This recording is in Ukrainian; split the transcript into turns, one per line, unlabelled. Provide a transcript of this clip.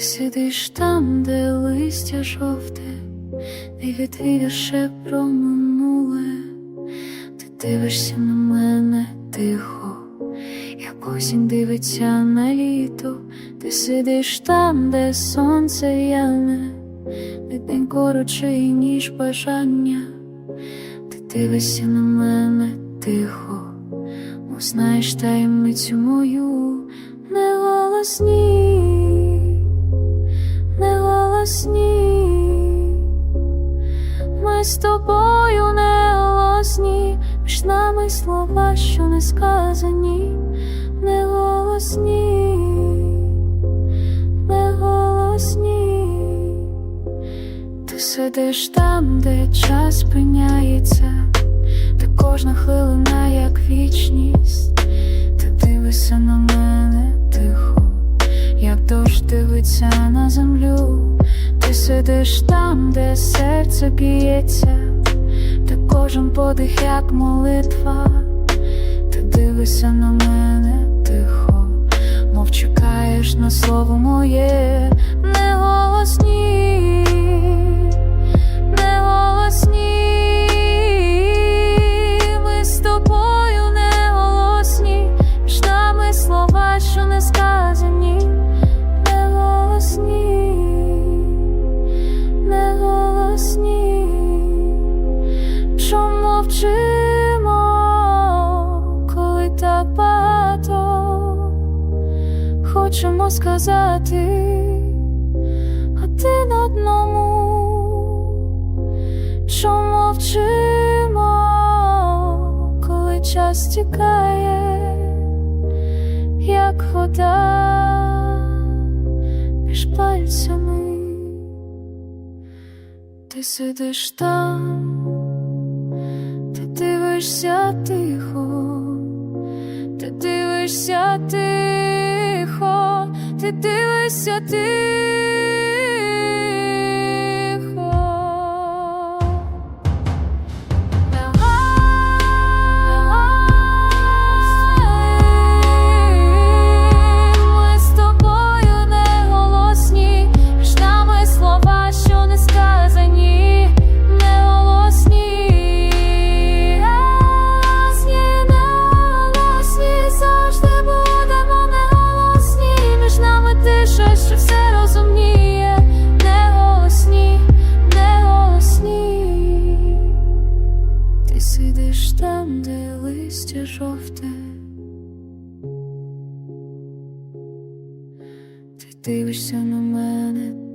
сидиш там, де листя жовте, не відвіше про минуле, ти дивишся на мене тихо, як осінь дивиться на літо, ти сидиш там, де сонце яне, де день коротший, ніж бажання, ти дивишся на мене тихо, мов знаєш таємницю мою, не голосні, ми з тобою не голосні, між нами слова, що не сказані, не голосні, не голосні, ти сидиш там, де час спиняється, де кожна хвилина як вічність, ти дивишся на мене тихо, як дощ дивиться на землю, ти сидиш там, де серце б'ється, Та кожен подих як молитва, ти дивишся на мене тихо, мов чекаєш на слово моє, так хочемо сказати один одному, чому мовчимо, коли час тікає, як вода між пальцями, ти сидиш там, ти дивишся тихо, ти дивишся тихо, ти дивишся тихо. Дивишся на мене